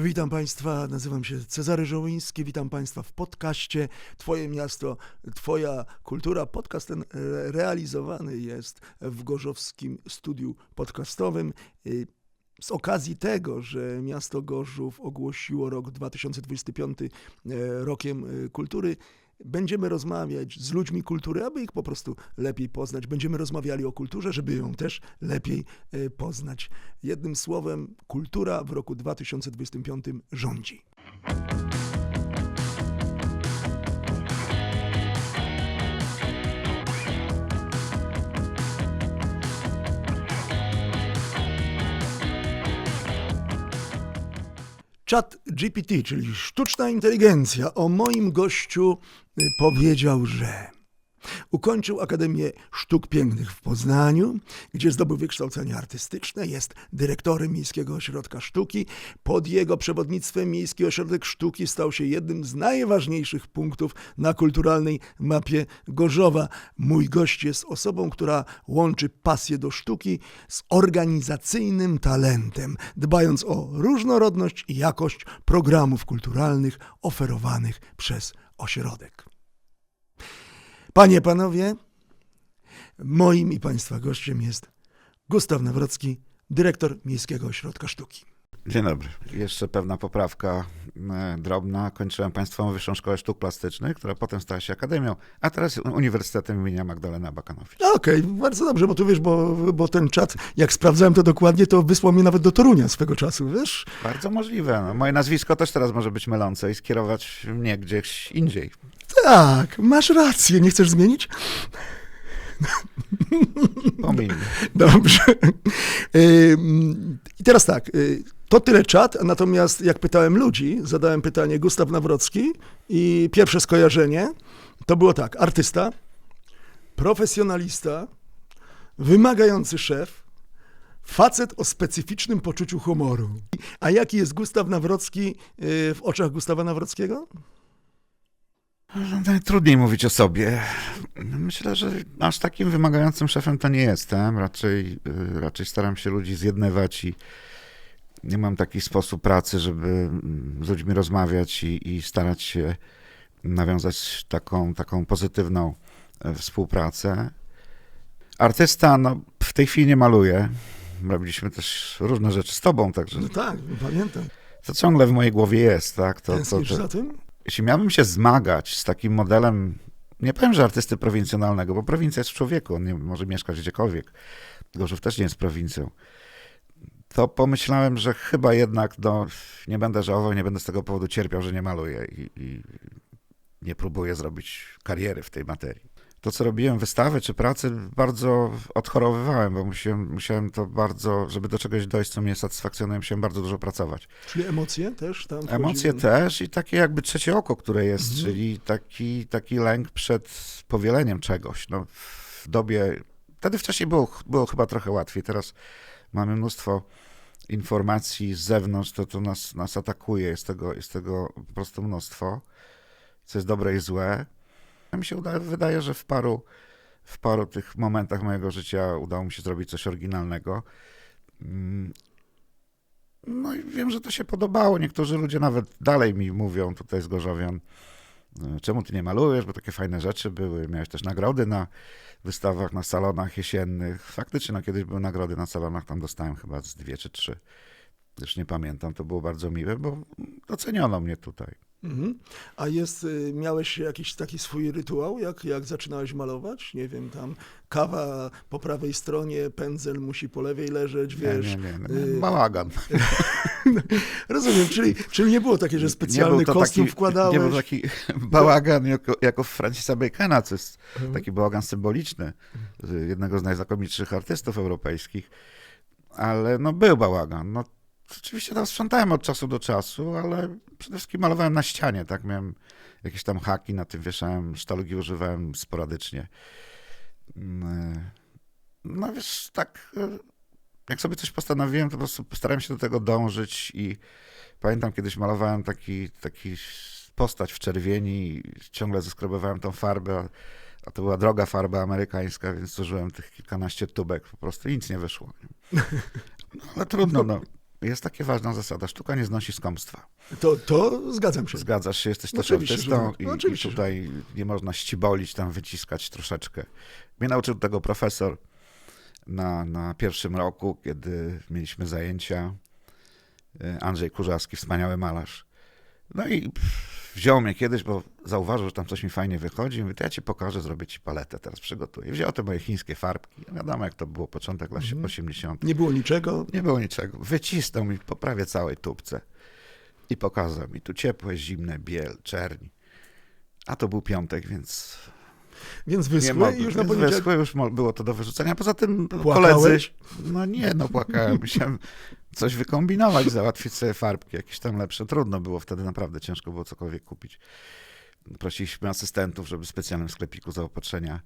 Witam Państwa, nazywam się Cezary Żołyński, witam Państwa w podcaście Twoje miasto, Twoja kultura. Podcast ten e, realizowany jest w Gorzowskim Studiu Podcastowym. Y, Z okazji tego, że miasto Gorzów ogłosiło rok 2025 e, rokiem e, kultury, będziemy rozmawiać z ludźmi kultury, aby ich po prostu lepiej poznać. Będziemy rozmawiali o kulturze, żeby ją też lepiej e, poznać. Jednym słowem, kultura w roku 2025 rządzi. Chat GPT, czyli sztuczna inteligencja, o moim gościu y, powiedział, że ukończył Akademię Sztuk Pięknych w Poznaniu, gdzie zdobył wykształcenie artystyczne, jest dyrektorem Miejskiego Ośrodka Sztuki. Pod jego przewodnictwem Miejski Ośrodek Sztuki stał się jednym z najważniejszych punktów na kulturalnej mapie Gorzowa. Mój gość jest osobą, która łączy pasję do sztuki z organizacyjnym talentem, dbając o różnorodność i jakość programów kulturalnych oferowanych przez ośrodek. Panie, panowie, moim i państwa gościem jest Gustaw Nawrocki, dyrektor Miejskiego Ośrodka Sztuki. Dzień dobry. Jeszcze pewna poprawka e, drobna. Kończyłem Państwową Wyższą Szkołę Sztuk Plastycznych, która potem stała się Akademią, a teraz Uniwersytetem imienia Magdalena Bakanowicz. No Okej, bardzo dobrze, bo tu wiesz, bo, bo ten czat, jak sprawdzałem to dokładnie, to wysłał mnie nawet do Torunia swego czasu, wiesz? Bardzo możliwe. No, moje nazwisko też teraz może być mylące i skierować mnie gdzieś indziej. Tak, masz rację, nie chcesz zmienić? Pomiń. Dobrze. I teraz tak, y, to tyle czat, natomiast jak pytałem ludzi, zadałem pytanie Gustaw Nawrocki i pierwsze skojarzenie to było tak, artysta, profesjonalista, wymagający szef, facet o specyficznym poczuciu humoru. A jaki jest Gustaw Nawrocki y, w oczach Gustawa Nawrockiego? Najtrudniej mówić o sobie. Myślę, że aż takim wymagającym szefem to nie jestem. Raczej, y, raczej staram się ludzi zjednywać i nie mam taki sposób pracy, żeby mm, z ludźmi rozmawiać i, i starać się nawiązać taką, taką pozytywną e, współpracę. Artysta, no, w tej chwili nie maluję. Robiliśmy też różne rzeczy z tobą, także No tak, pamiętam. to ciągle w mojej głowie jest, tak? To, to, Tęsknisz to, za tym? Jeśli miałbym się zmagać z takim modelem, nie powiem, że artysty prowincjonalnego, bo prowincja jest w człowieku, on nie może mieszkać gdziekolwiek. Gorzów też nie jest prowincją. To pomyślałem, że chyba jednak no, nie będę żałował, nie będę z tego powodu cierpiał, że nie maluję i, i nie próbuję zrobić kariery w tej materii. To, co robiłem, wystawy czy pracy, bardzo odchorowywałem, bo musiałem, musiałem to bardzo, żeby do czegoś dojść, co mnie satysfakcjonuje, musiałem bardzo dużo pracować. Czyli emocje też tam Emocje też i takie jakby trzecie oko, które jest, Mhm. czyli taki, taki lęk przed powieleniem czegoś. No, w dobie, wtedy wcześniej było, było chyba trochę łatwiej, teraz mamy mnóstwo informacji z zewnątrz, to, to nas, nas atakuje, jest tego, jest tego po prostu mnóstwo, co jest dobre i złe. A mi się uda, wydaje, że w paru, w paru tych momentach mojego życia udało mi się zrobić coś oryginalnego. Mm, no i wiem, że to się podobało. Niektórzy ludzie nawet dalej mi mówią tutaj z Gorzowian, e, czemu ty nie malujesz, bo takie fajne rzeczy były. Miałeś też nagrody na wystawach, na salonach jesiennych. Faktycznie, no kiedyś były nagrody na salonach, tam dostałem chyba z dwie czy trzy. Już nie pamiętam, to było bardzo miłe, bo doceniono mnie tutaj. Mhm. A jest, y, miałeś jakiś taki swój rytuał, jak, jak zaczynałeś malować? Nie wiem, tam kawa po prawej stronie, pędzel musi po lewej leżeć, wiesz. nie, nie, nie, y- bałagan. Rozumiem, czyli, czyli nie było takie, że specjalny kostium taki, wkładałeś. Nie był taki bałagan jako, jako Francisa Bacona, co jest Mhm. taki bałagan symboliczny, jednego z najznakomitszych artystów europejskich, ale no był bałagan. No, oczywiście tam sprzątałem od czasu do czasu, ale przede wszystkim malowałem na ścianie, tak, miałem jakieś tam haki, na tym wieszałem, sztalugi używałem sporadycznie. Mm, No wiesz, tak, e, jak sobie coś postanowiłem, to po prostu starałem się do tego dążyć i pamiętam kiedyś malowałem taki, taki postać w czerwieni i ciągle zeskrobowałem tą farbę, a- a to była droga farba amerykańska, więc zużyłem tych kilkanaście tubek, po prostu i nic nie wyszło. No, ale trudno, no. Jest taka ważna zasada. Sztuka nie znosi skąpstwa. To, to zgadzam się. Zgadzasz się, jesteś No też że artystą i, No i oczywiście, że tutaj nie można ścibolić, tam wyciskać troszeczkę. Mnie nauczył tego profesor na, na pierwszym roku, kiedy mieliśmy zajęcia. y, Andrzej Kurzawski, wspaniały malarz. No i pff, wziął mnie kiedyś, bo zauważył, że tam coś mi fajnie wychodzi. I mówi, to ja ci pokażę, zrobię ci paletę, teraz przygotuję. Wziął te moje chińskie farbki. Wiadomo, jak to było, początek lat Mhm. 80. Nie było niczego. Nie było niczego. Wycisnął mi po prawie całej tubce i pokazał mi tu ciepłe, zimne, biel, czerni. A to był piątek, więc Więc wyschły i już na poniedziałek wyschły, już było to do wyrzucenia. Poza tym koledzy... Płakałeś? No nie, no płakałem. Musiałem coś wykombinować, załatwić sobie farbki, jakieś tam lepsze. Trudno było wtedy, naprawdę ciężko było cokolwiek kupić. Prosiliśmy asystentów, żeby w specjalnym sklepiku zaopatrzenia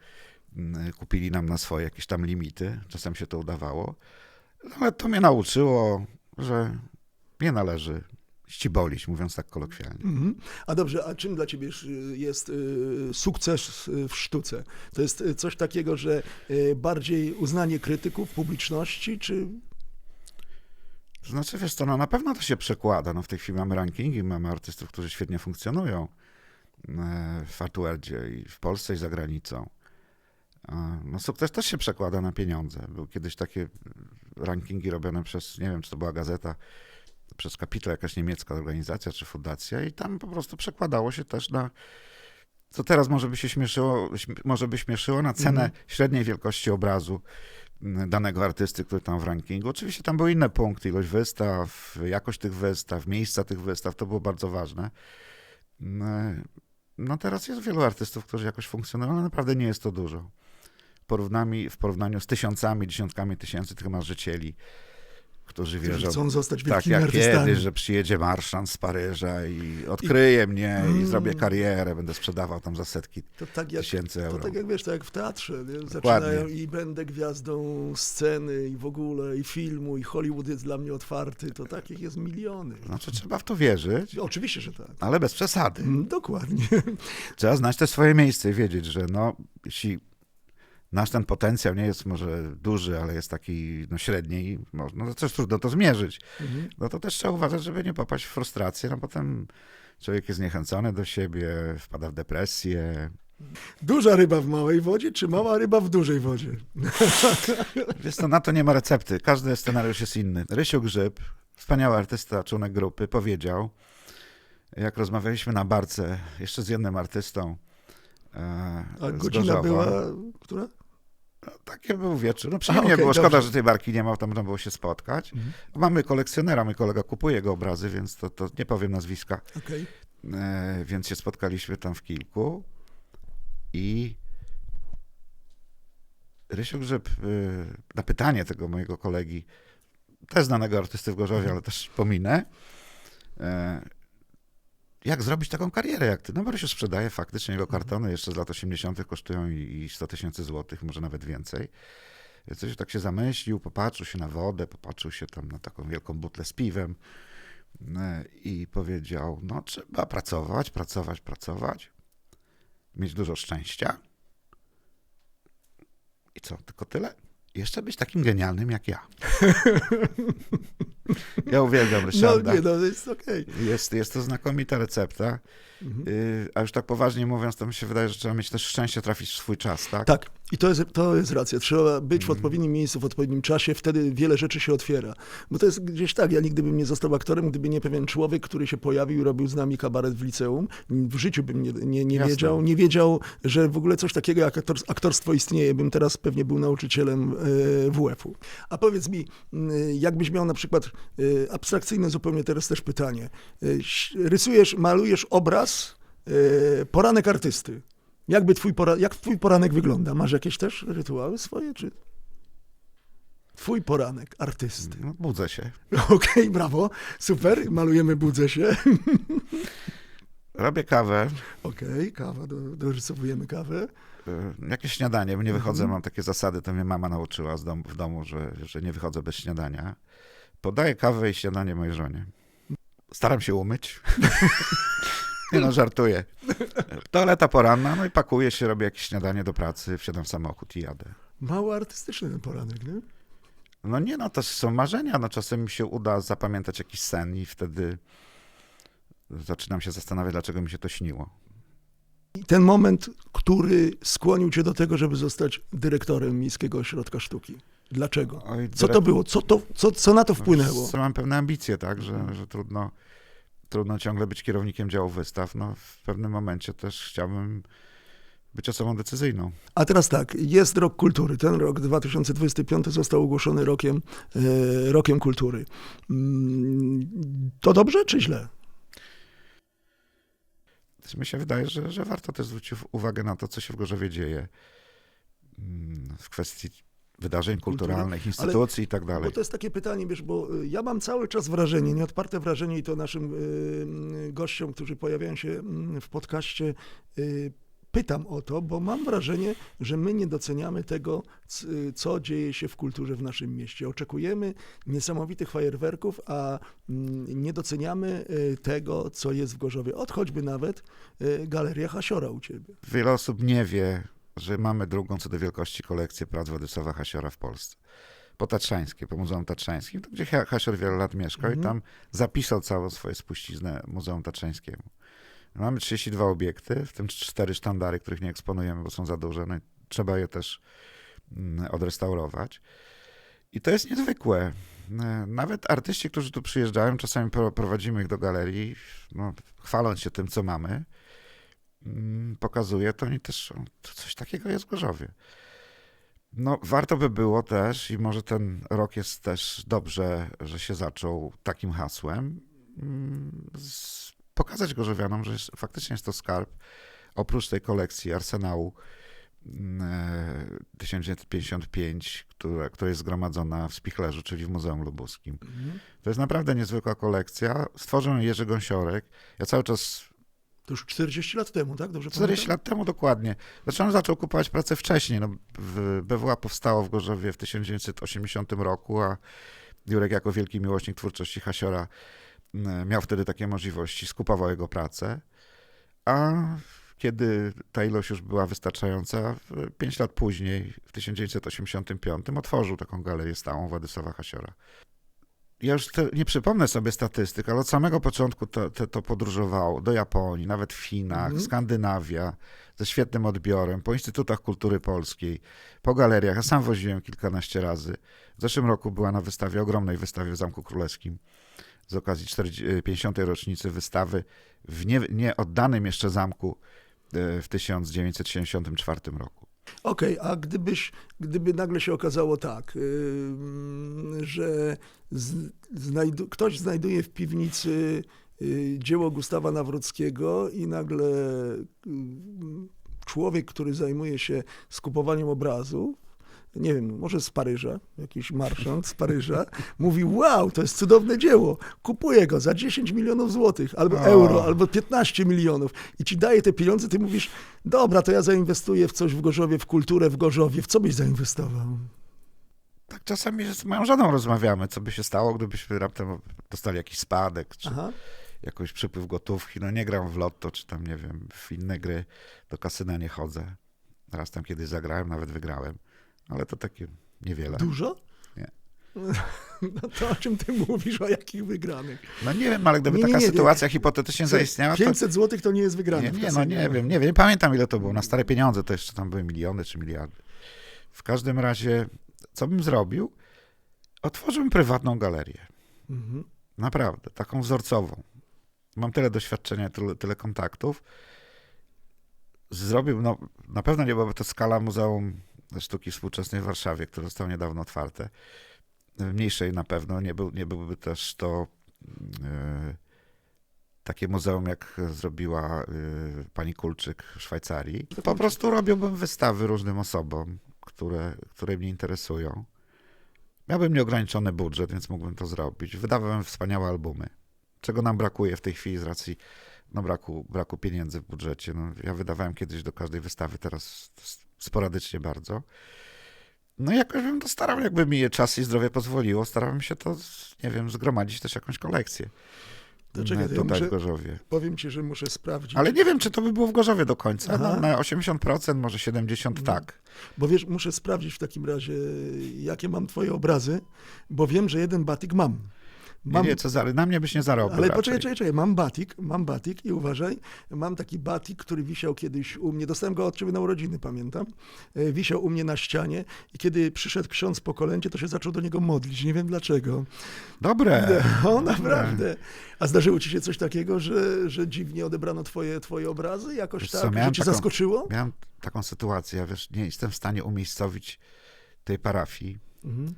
mm, kupili nam na swoje jakieś tam limity. Czasem się to udawało. No, Ale to mnie nauczyło, że nie należy ścibolić, mówiąc tak kolokwialnie. Mhm. A dobrze, a czym dla ciebie jest y, sukces y, w sztuce? To jest y, coś takiego, że bardziej uznanie krytyków, publiczności, czy znaczy, wiesz co, no na pewno to się przekłada. No w tej chwili mamy rankingi, mamy artystów, którzy świetnie funkcjonują e, w Artwordzie i w Polsce i za granicą. E, No sukces też się przekłada na pieniądze. Były kiedyś takie rankingi robione przez, nie wiem, czy to była gazeta, przez Kapitał, jakaś niemiecka organizacja czy fundacja i tam po prostu przekładało się też na co teraz może by się śmieszyło, śm- może by śmieszyło na cenę Mhm. średniej wielkości obrazu m, danego artysty, który tam w rankingu. Oczywiście tam były inne punkty, ilość wystaw, jakość tych wystaw, miejsca tych wystaw, to było bardzo ważne. M, No teraz jest wielu artystów, którzy jakoś funkcjonują, ale naprawdę nie jest to dużo. Porównami, w porównaniu z tysiącami, dziesiątkami tysięcy tych marzycieli, którzy którzy wierzą, chcą zostać tak jak artystami? kiedyś, że przyjedzie marszant z Paryża i odkryje mnie i Mm. zrobię karierę, będę sprzedawał tam za setki To tak jak, tysięcy to euro. tak jak wiesz, to jak w teatrze, nie? Zaczynają i będę gwiazdą sceny i w ogóle i filmu i Hollywood jest dla mnie otwarty, to takich jest miliony. Znaczy trzeba w to wierzyć, Oczywiście, że tak. ale bez przesady. Mm, Dokładnie. Trzeba znać te swoje miejsce i wiedzieć, że no, jeśli nasz ten potencjał nie jest może duży, ale jest taki no, średni, no, no to też trudno to zmierzyć. Mhm. No to też trzeba uważać, żeby nie popaść w frustrację, no potem człowiek jest zniechęcony do siebie, wpada w depresję. Duża ryba w małej wodzie, czy mała ryba w dużej wodzie? Wiesz co, na to nie ma recepty. Każdy scenariusz jest inny. Rysiu Grzyb, wspaniały artysta, członek grupy, powiedział, jak rozmawialiśmy na barce jeszcze z jednym artystą A z godzina była, która? No, taki był wieczór. No przyjemnie okej, było. Szkoda, dobrze. że tej barki nie ma, tam można było się spotkać. Mhm. Mamy kolekcjonera, mój kolega kupuje jego obrazy, więc to, to nie powiem nazwiska. Okej. E, więc się spotkaliśmy tam w kilku i Rysiu Grzyb e, na pytanie tego mojego kolegi, też znanego artysty w Gorzowie, ale też pominę, e, jak zrobić taką karierę jak ty? No bo Rysiu sprzedaje faktycznie jego kartony, jeszcze z lat 80. kosztują i i 100 tysięcy złotych, może nawet więcej. Więc Rysiu tak się zamyślił, popatrzył się na wodę, popatrzył się tam na taką wielką butlę z piwem e, i powiedział, no trzeba pracować, pracować, pracować, mieć dużo szczęścia. I co, tylko tyle? Jeszcze być takim genialnym jak ja. ja uwielbiam No Ryszarda. nie, no jest okej. Jest, jest to znakomita recepta. Mhm. Yy, a już tak poważnie mówiąc, to mi się wydaje, że trzeba mieć też szczęście trafić w swój czas, tak? Tak, i to jest, to jest racja. Trzeba być w Mhm. odpowiednim miejscu, w odpowiednim czasie, wtedy wiele rzeczy się otwiera. Bo to jest gdzieś tak, ja nigdy bym nie został aktorem, gdyby nie pewien człowiek, który się pojawił i robił z nami kabaret w liceum. W życiu bym nie, nie, nie Jasne. wiedział, nie wiedział, że w ogóle coś takiego jak aktor, aktorstwo istnieje. Bym teraz pewnie był nauczycielem e, WF-u. A powiedz mi, jakbyś miał na przykład e, abstrakcyjne zupełnie teraz też pytanie. E, Rysujesz, malujesz obraz, poranek artysty. Jakby twój, pora, jak twój poranek wygląda? Masz jakieś też rytuały swoje, czy... Twój poranek artysty. No, budzę się. Okej, brawo, super, malujemy, budzę się. Robię kawę, Okej, kawa, do, dorysowujemy kawę. yy, jakieś śniadanie, bo nie wychodzę, Mhm. mam takie zasady, to mnie mama nauczyła z dom, w domu, że, że nie wychodzę bez śniadania. Podaję kawę i śniadanie mojej żonie. Staram się umyć. nie no, żartuję. Toaleta poranna, no i pakuję się, robię jakieś śniadanie do pracy, wsiadam w samochód i jadę. Mało artystyczny ten poranek, nie? No nie, no to są marzenia. No czasem mi się uda zapamiętać jakiś sen i wtedy zaczynam się zastanawiać, dlaczego mi się to śniło. I ten moment, który skłonił cię do tego, żeby zostać dyrektorem Miejskiego Ośrodka Sztuki. Dlaczego? Oj, Co to było? Co, to, co, co na to No, wpłynęło? Mam pewne ambicje, tak, że, że trudno, trudno ciągle być kierownikiem działu wystaw. No, w pewnym momencie też chciałbym być osobą decyzyjną. A teraz tak, jest rok kultury. Ten rok 2025 został ogłoszony rokiem, e, rokiem kultury. Mm, To dobrze czy źle? Też mi się wydaje, że, że warto też zwrócić uwagę na to, co się w Gorzowie dzieje mm, w kwestii wydarzeń kulturalnych, instytucji i tak dalej. Bo to jest takie pytanie, wiesz, bo y, ja mam cały czas wrażenie, nieodparte wrażenie i to naszym y, gościom, którzy pojawiają się mm, w podcaście, y, pytam o to, bo mam wrażenie, że my nie doceniamy tego, y, co dzieje się w kulturze w naszym mieście. Oczekujemy niesamowitych fajerwerków, a mm, nie doceniamy y, tego, co jest w Gorzowie. Od choćby nawet y, Galeria Hasiora u ciebie. Wiele osób nie wie, że mamy drugą co do wielkości kolekcję prac Władysława Hasiora w Polsce. Po Tatrzańskie, po Muzeum Tatrzańskim, gdzie Ha- Hasior wiele lat mieszkał Mhm. i tam zapisał całą swoją spuściznę Muzeum Tatrzańskiemu. Mamy 32 obiekty, w tym cztery sztandary, których nie eksponujemy, bo są za duże. No i trzeba je też mm, odrestaurować. I to jest niezwykłe. E, Nawet artyści, którzy tu przyjeżdżają, czasami pro- prowadzimy ich do galerii, no, chwaląc się tym, co mamy, pokazuje, to oni też, to coś takiego jest w Gorzowie. No, warto by było też, i może ten rok jest też dobrze, że się zaczął takim hasłem, mm, pokazać Gorzowianom, że jest, faktycznie jest to skarb, oprócz tej kolekcji Arsenału mm, e, 1955, która, która jest zgromadzona w Spichlerzu, czyli w Muzeum Lubuskim. To jest naprawdę niezwykła kolekcja. Stworzył Jerzy Gąsiorek. Ja cały czas To już 40 lat temu, tak? Dobrze 40 pamiętam? lat temu dokładnie. Zresztą on zaczął kupować pracę wcześniej. No, BWA powstało w Gorzowie w 1980 roku, a Jurek jako wielki miłośnik twórczości Hasiora m, miał wtedy takie możliwości, skupował jego pracę. A kiedy ta ilość już była wystarczająca, 5 lat później, w 1985, otworzył taką galerię stałą Władysława Hasiora. Ja już te, nie przypomnę sobie statystyk, ale od samego początku to, to, to podróżowało do Japonii, nawet w Chinach, Mhm. Skandynawia, ze świetnym odbiorem, po Instytutach Kultury Polskiej, po galeriach. Ja sam woziłem kilkanaście razy. W zeszłym roku była na wystawie, ogromnej wystawie w Zamku Królewskim z okazji 40, 50. rocznicy wystawy w nie, nie oddanym jeszcze zamku e, w 1974 roku. Okej, a gdybyś, gdyby nagle się okazało tak, ym, że znajdu, ktoś znajduje w piwnicy y, dzieło Gustawa Nawrockiego i nagle ym, człowiek, który zajmuje się skupowaniem obrazu, nie wiem, może z Paryża, jakiś marszant z Paryża, mówi, wow, to jest cudowne dzieło, kupuję go za 10 milionów złotych, albo euro, albo 15 milionów i ci daje te pieniądze, ty mówisz, dobra, to ja zainwestuję w coś w Gorzowie, w kulturę w Gorzowie, w co byś zainwestował? Tak czasami z moją żoną rozmawiamy, co by się stało, gdybyśmy raptem dostali jakiś spadek, czy Aha. jakoś przypływ gotówki. No nie gram w lotto, czy tam, nie wiem, w inne gry. Do kasyna nie chodzę. Raz tam kiedyś zagrałem, nawet wygrałem. Ale to takie niewiele. Dużo? Nie. No to o czym ty mówisz, o jakich wygranych? No nie wiem, ale gdyby Nie, nie, taka nie, sytuacja hipotetycznie zaistniała, to 500 złotych to nie jest wygrane. Nie, no nie wiem, nie wiem, pamiętam ile to było. Na stare pieniądze to jeszcze tam były miliony czy miliardy. W każdym razie, co bym zrobił? Otworzyłbym prywatną galerię. Mhm. Naprawdę, taką wzorcową. Mam tyle doświadczenia, tyle, tyle kontaktów. Zrobił, no na pewno nie byłaby to skala Muzeum Sztuki Współczesnej w Warszawie, które zostało niedawno otwarte. Mniejszej na pewno, nie, był, nie byłby też to e, takie muzeum, jak zrobiła e, pani Kulczyk w Szwajcarii. Po prostu robiłbym wystawy różnym osobom, które, które mnie interesują. Miałbym nieograniczony budżet, więc mógłbym to zrobić. Wydawałem wspaniałe albumy, czego nam brakuje w tej chwili z racji no, braku, braku pieniędzy w budżecie. No, ja wydawałem kiedyś do każdej wystawy, teraz sporadycznie bardzo. No i jakoś bym to starał, jakby mi czas i zdrowie pozwoliło, starałem się to, nie wiem, zgromadzić też jakąś kolekcję. Czekaj, to ja muszę, w Gorzowie. powiem ci, że muszę sprawdzić. Ale nie wiem, czy to by było w Gorzowie do końca. No, na 80%, może 70% No. tak. Bo wiesz, muszę sprawdzić w takim razie, jakie mam twoje obrazy, bo wiem, że jeden batik mam. Nie, Mam, nie, Cezary, na mnie byś nie zarobił ale raczej. poczekaj, czekaj, czekaj, mam batik, mam batik i uważaj, mam taki batik, który wisiał kiedyś u mnie, dostałem go od ciebie na urodziny, pamiętam, E, wisiał u mnie na ścianie i kiedy przyszedł ksiądz po kolędzie, to się zaczął do niego modlić, nie wiem dlaczego. Dobre. No, naprawdę. A zdarzyło ci się coś takiego, że, że dziwnie odebrano twoje, twoje obrazy, jakoś Wiesz co, tak, że miałem cię taką- zaskoczyło? Miałem taką sytuację, ja wiesz, nie jestem w stanie umiejscowić tej parafii, Mhm.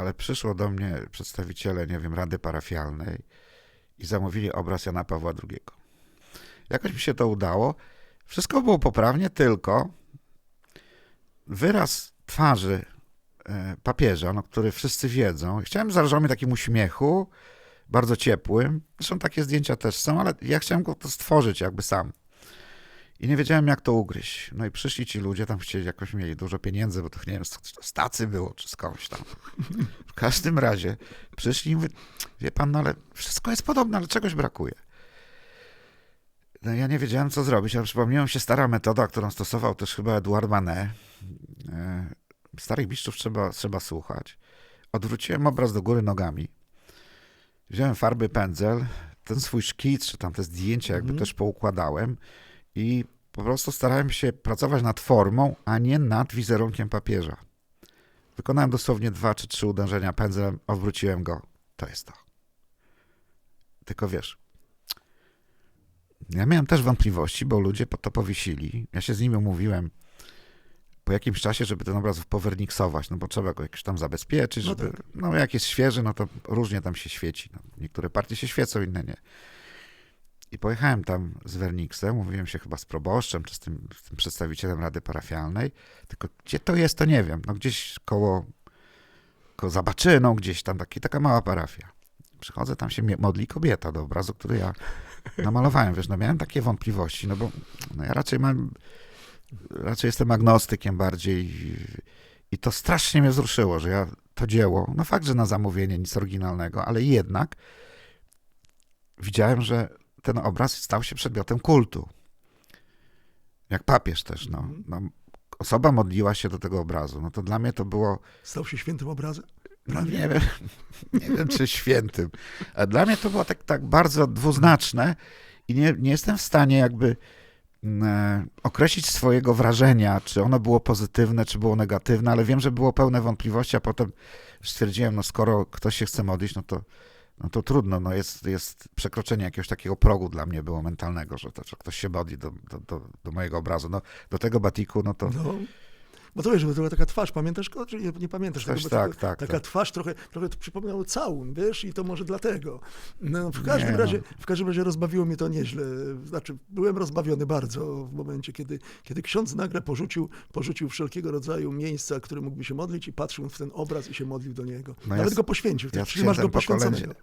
Ale przyszło do mnie przedstawiciele, nie wiem, Rady Parafialnej i zamówili obraz Jana Pawła II. Jakoś mi się to udało. Wszystko było poprawnie, tylko wyraz twarzy e, papieża, no, który wszyscy wiedzą. Chciałem mi takim uśmiechu, bardzo ciepłym. Zresztą takie zdjęcia też są, ale ja chciałem go to stworzyć jakby sam. I nie wiedziałem, jak to ugryźć. No i przyszli ci ludzie, tam chcieli, jakoś mieli dużo pieniędzy, bo to nie wiem, z tacy było, czy skądś tam. W każdym razie przyszli i mówię, wie pan, no ale wszystko jest podobne, ale czegoś brakuje. No ja nie wiedziałem, co zrobić, ale przypomniała mi się stara metoda, którą stosował też chyba Edouard Manet. E, Starych biszczów trzeba, trzeba słuchać. Odwróciłem obraz do góry nogami. Wziąłem farby, pędzel, ten swój szkic, czy tam te zdjęcia jakby Mhm. też poukładałem i po prostu starałem się pracować nad formą, a nie nad wizerunkiem papieża. Wykonałem dosłownie dwa czy trzy uderzenia pędzlem, odwróciłem go. To jest to. Tylko wiesz, ja miałem też wątpliwości, bo ludzie po to powiesili. Ja się z nimi umówiłem po jakimś czasie, żeby ten obraz powerniksować, no bo trzeba go jakoś tam zabezpieczyć, No żeby, tak. no jak jest świeży, no to różnie tam się świeci. No, niektóre partie się świecą, inne nie. I pojechałem tam z Werniksem, mówiłem się chyba z proboszczem, czy z tym, z tym przedstawicielem Rady Parafialnej, tylko gdzie to jest, to nie wiem. No gdzieś koło, koło Zabaczyną, gdzieś tam taki, taka mała parafia. Przychodzę, tam się modli kobieta do obrazu, który ja namalowałem. Wiesz, no miałem takie wątpliwości, no bo no ja raczej mam, raczej jestem agnostykiem bardziej i to strasznie mnie wzruszyło, że ja to dzieło, no fakt, że na zamówienie nic oryginalnego, ale jednak widziałem, że ten obraz stał się przedmiotem kultu. Jak papież też, no. no osoba modliła się do tego obrazu. No to dla mnie to było, Stał się świętym obrazem? no nie wiem, nie wiem czy świętym, a dla mnie to było tak, tak bardzo dwuznaczne i nie, nie jestem w stanie jakby mm, e, określić swojego wrażenia, czy ono było pozytywne, czy było negatywne, ale wiem, że było pełne wątpliwości, a potem stwierdziłem, no skoro ktoś się chce modlić, no to, no to trudno, no jest, jest przekroczenie jakiegoś takiego progu dla mnie było mentalnego, że, to, że ktoś się modli do, do, do, do mojego obrazu. No, do tego batiku, no to No. Bo to wiesz, bo to była taka twarz, pamiętasz go, czy nie, nie pamiętasz? Coś tego, tak, taka, tak, Taka tak. twarz trochę, trochę to przypominało całun, wiesz, i to może dlatego. No, w, każdym Nie, razie, no. w każdym razie rozbawiło mnie to nieźle. Znaczy, byłem rozbawiony bardzo w momencie, kiedy, kiedy ksiądz nagle porzucił, porzucił wszelkiego rodzaju miejsca, które mógłby się modlić i patrzył w ten obraz i się modlił do niego. No ja Nawet z- go poświęcił, ja ja czyli masz go poświęconego.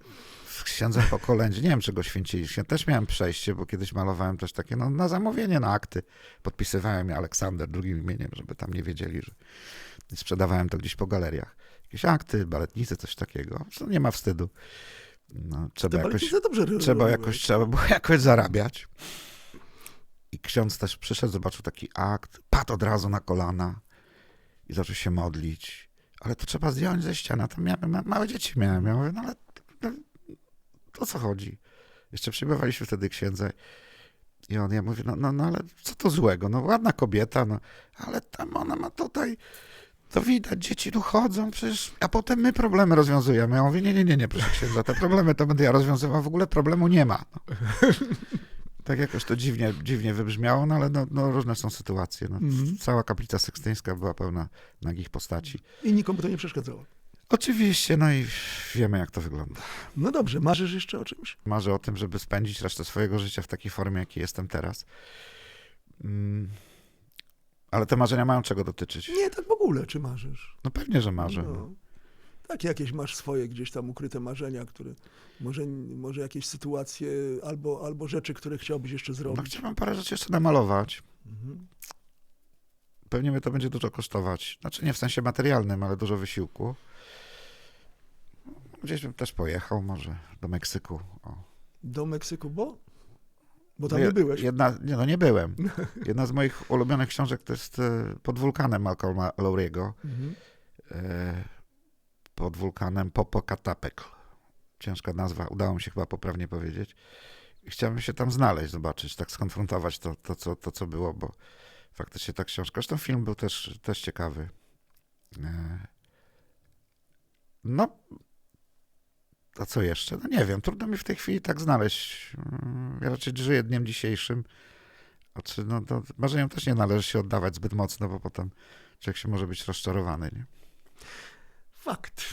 Księdzem po kolędzie, nie wiem, czy go święciliśmy, też miałem przejście, bo kiedyś malowałem też takie, no na zamówienie, na akty. Podpisywałem je Aleksander drugim imieniem, żeby tam nie wiedzieli, że sprzedawałem to gdzieś po galeriach. Jakieś akty, baletnice, coś takiego. Nie ma wstydu. No, trzeba jakoś, trzeba robiły. jakoś, trzeba było jakoś zarabiać. I ksiądz też przyszedł, zobaczył taki akt, padł od razu na kolana i zaczął się modlić. Ale to trzeba zdjąć ze ściany. Tam miałem, ma- małe dzieci miałem. Ja mówię, no ale no, o co chodzi? Jeszcze przyjmowaliśmy wtedy księdza. I on, ja mówię, no, no, no ale co to złego? No ładna kobieta, no, ale tam ona ma tutaj, to widać, dzieci tu chodzą, przecież, a potem my problemy rozwiązujemy. Ja mówię, nie, nie, nie, nie, proszę księdza, te problemy to będę ja rozwiązywał, w ogóle problemu nie ma. No. Tak jakoś to dziwnie, dziwnie wybrzmiało, no ale no, no, różne są sytuacje. No. Mhm. Cała kaplica sykstyńska była pełna nagich postaci. I nikomu to nie przeszkadzało. Oczywiście, no i wiemy, jak to wygląda. No dobrze, marzysz jeszcze o czymś? Marzę o tym, żeby spędzić resztę swojego życia w takiej formie, jakiej jestem teraz. Mm. Ale te marzenia mają czego dotyczyć? Nie, tak w ogóle, czy marzysz? No pewnie, że marzę. No. Tak, jakieś masz swoje gdzieś tam ukryte marzenia, które może, może jakieś sytuacje albo, albo rzeczy, które chciałbyś jeszcze No zrobić. chciałbym parę rzeczy jeszcze namalować. Mhm. Pewnie mnie to będzie dużo kosztować. Znaczy nie w sensie materialnym, ale dużo wysiłku. Gdzieś bym też pojechał, może do Meksyku. O. Do Meksyku, bo? Bo tam No, nie byłeś. Jedna, nie, no nie byłem. Jedna z moich ulubionych książek to jest e, Pod wulkanem Malcolma Lowry'ego. Mhm. E, Pod wulkanem Popocatépetl. Ciężka nazwa, udało mi się chyba poprawnie powiedzieć. I chciałbym się tam znaleźć, zobaczyć, tak skonfrontować to, to, co, to co było, bo faktycznie ta książka, zresztą film był też, też ciekawy. E, No, a co jeszcze? No nie wiem, trudno mi w tej chwili tak znaleźć. Mm, Ja raczej żyję dniem dzisiejszym. A czy, no, to marzeniom też nie należy się oddawać zbyt mocno, bo potem człowiek się może być rozczarowany. Nie? Fakt.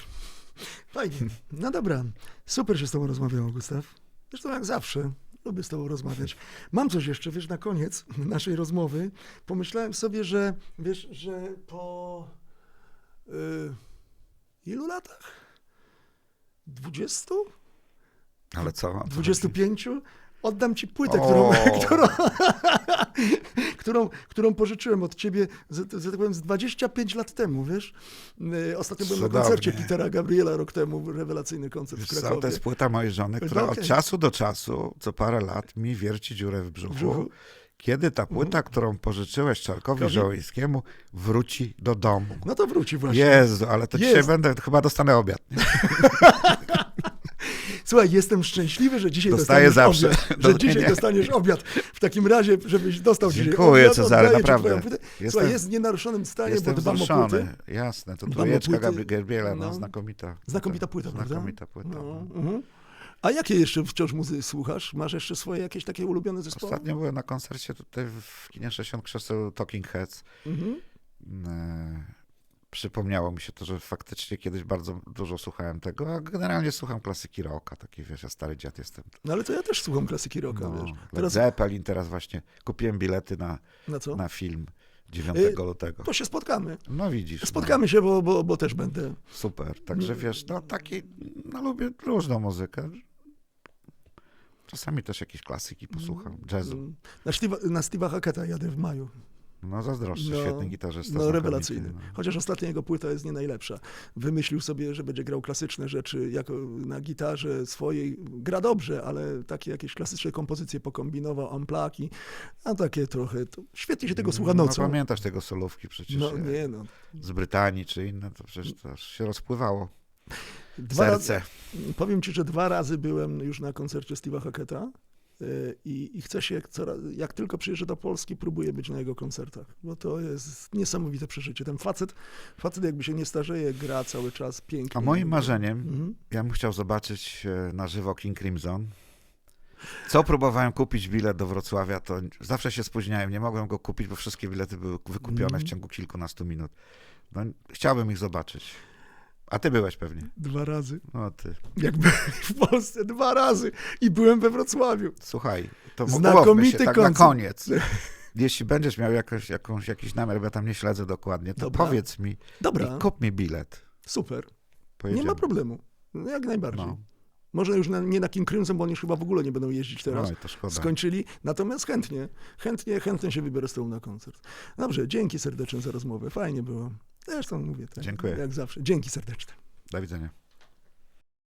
Fajnie. No dobra. Super się z tobą rozmawiało, Gustaw. Zresztą jak zawsze. Lubię z tobą rozmawiać. Mam coś jeszcze, wiesz, na koniec naszej rozmowy. Pomyślałem sobie, że wiesz, że po y, ilu latach? 20? Ale co? O co 25? Oddam ci płytę, którą, którą, którą, którą pożyczyłem od ciebie, z, z, tak powiem, z 25 lat temu, wiesz? Y, Ostatnio byłem na Cudownie. koncercie Petera Gabriela rok temu, rewelacyjny koncert w Wiesz co, Krakowie. to jest płyta mojej żony, która Okej. od czasu do czasu, co parę lat, mi wierci dziurę w brzuchu. brzuchu. Mhm. Kiedy ta płyta, którą pożyczyłeś Czarkowi Kowi? Żołyńskiemu, wróci do domu. No to wróci właśnie. Jezu, ale to dzisiaj Jest. będę, chyba dostanę obiad. Słuchaj, jestem szczęśliwy, że dzisiaj Dostaję dostaniesz zawsze. obiad. No, Że dzisiaj nie. dostaniesz obiad. W takim razie, żebyś dostał dzisiaj Dziękuję, obiad, Cezary, oddaję ci naprawdę. Jestem- Słuchaj, jest w nienaruszonym stanie, Jestem bo dbam o płyty. Jasne, to trójeczka Gabriela, no, No. znakomita. Znakomita płyta, prawda? Znakomita płyta. No, no. A jakie jeszcze wciąż muzy słuchasz? Masz jeszcze swoje jakieś takie ulubione zespoły? Ostatnio byłem na koncercie tutaj w kinie 60 krzeseł Talking Heads. Mhm. E, Przypomniało mi się to, że faktycznie kiedyś bardzo dużo słuchałem tego, a generalnie słucham klasyki rocka, taki wiesz, ja stary dziad jestem. No ale to ja też słucham klasyki rocka, No, wiesz. Teraz Zeppelin teraz właśnie, kupiłem bilety na, na co? na film 9 Y, lutego. To się spotkamy. No widzisz. Spotkamy się, bo, bo, bo też będę. No, super, także wiesz, no taki, no lubię różną muzykę. Czasami też jakieś klasyki posłucham, jazzu. Mm. Na Steve'a, na Steve'a Hacketa jadę w maju. No zazdroszczę, świetny gitarzysta. No, rewelacyjny. no. Chociaż ostatnia jego płyta jest nie najlepsza. Wymyślił sobie, że będzie grał klasyczne rzeczy jako na gitarze swojej. Gra dobrze, ale takie jakieś klasyczne kompozycje pokombinował, amplaki, a takie trochę. To świetnie się tego słucha No nocą. pamiętasz tego solówki przecież No nie no. z Brytanii czy inne, to przecież to się rozpływało. Dwa razy, Serce. powiem ci, że dwa razy byłem już na koncercie Steve'a Hacketa. y, I, I chcę się, coraz, jak tylko przyjeżdżę do Polski, próbuję być na jego koncertach, bo to jest niesamowite przeżycie. Ten facet, facet jakby się nie starzeje, gra cały czas pięknie. A moim marzeniem, Mhm. ja bym chciał zobaczyć e, na żywo King Crimson. Co próbowałem kupić bilet do Wrocławia, to zawsze się spóźniałem, nie mogłem go kupić, bo wszystkie bilety były wykupione Mhm. w ciągu kilkunastu minut. No, chciałbym ich zobaczyć. A ty byłeś pewnie. Dwa razy. No ty. Jak byłem w Polsce dwa razy i byłem we Wrocławiu. Słuchaj, to Znakomity się, tak na koncert. koniec. Jeśli będziesz miał jakąś, jakąś, jakiś namiar, bo ja tam nie śledzę dokładnie, to Dobra. powiedz mi Dobra, i kup mi bilet. super. Pojedziemy. Nie ma problemu. No, Jak najbardziej. No. Może już na, nie na King Crimson, bo oni chyba w ogóle nie będą jeździć teraz. Oj, to szkoda. Skończyli, natomiast chętnie, chętnie, chętnie się wybiorę z tobą na koncert. Dobrze, dzięki serdecznie za rozmowę. Fajnie było. Zresztą mówię tak. Dziękuję. Jak zawsze. Dzięki serdeczne. Do widzenia.